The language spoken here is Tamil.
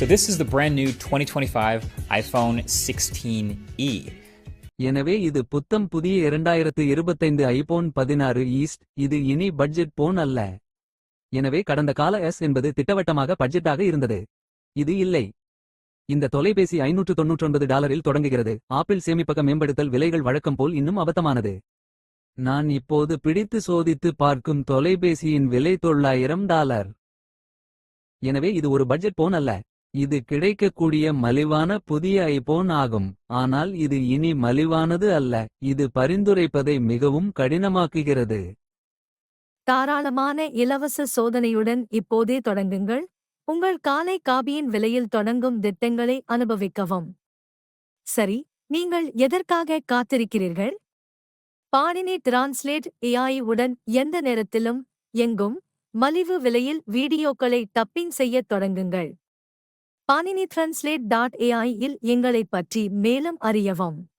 So this is the brand new 2025 iPhone 16e. எனவே இது புத்தம் புதிய இரண்டாயிரத்து இருபத்தைந்து ஐபோன் பதினாறு ஈஸ்ட் இது இனி பட்ஜெட் போன் அல்ல. எனவே கடந்த கால எஸ் என்பது திட்டவட்டமாக பட்ஜெட்டாக இருந்தது. இது இல்லை. இந்த தொலைபேசி ஐநூற்று தொன்னூற்றொன்பது டாலரில் தொடங்குகிறது. ஆப்பிள் சேமிப்பக மேம்படுத்தல் விலைகள் வழக்கம் போல் இன்னும் அபத்தமானது. நான் இப்போது பிடித்து சோதித்து பார்க்கும் தொலைபேசியின் விலை தொள்ளாயிரம் டாலர். எனவே இது ஒரு பட்ஜெட் போன் அல்ல. இது கிடைக்கக்கூடிய மலிவான புதிய ஐபோன் ஆகும். ஆனால் இது இனி மலிவானது அல்ல. இது பரிந்துரைப்பதை மிகவும் கடினமாக்குகிறது. தாராளமான இலவச சோதனையுடன் இப்போதே தொடங்குங்கள். உங்கள் காலை காபியின் விலையில் தொடங்கும் திட்டங்களை அனுபவிக்கவும். சரி நீங்கள் எதற்காக காத்திருக்கிறீர்கள்? பாணினி டிரான்ஸ்லேட் ஏஐ உடன் எந்த நேரத்திலும் எங்கும் மலிவு விலையில் வீடியோக்களை டப்பிங் செய்யத் தொடங்குங்கள். பாணினி டிரான்ஸ்லேட் டாட் ஏஐ இல் எங்களைப் பற்றி மேலும் அறியவும்.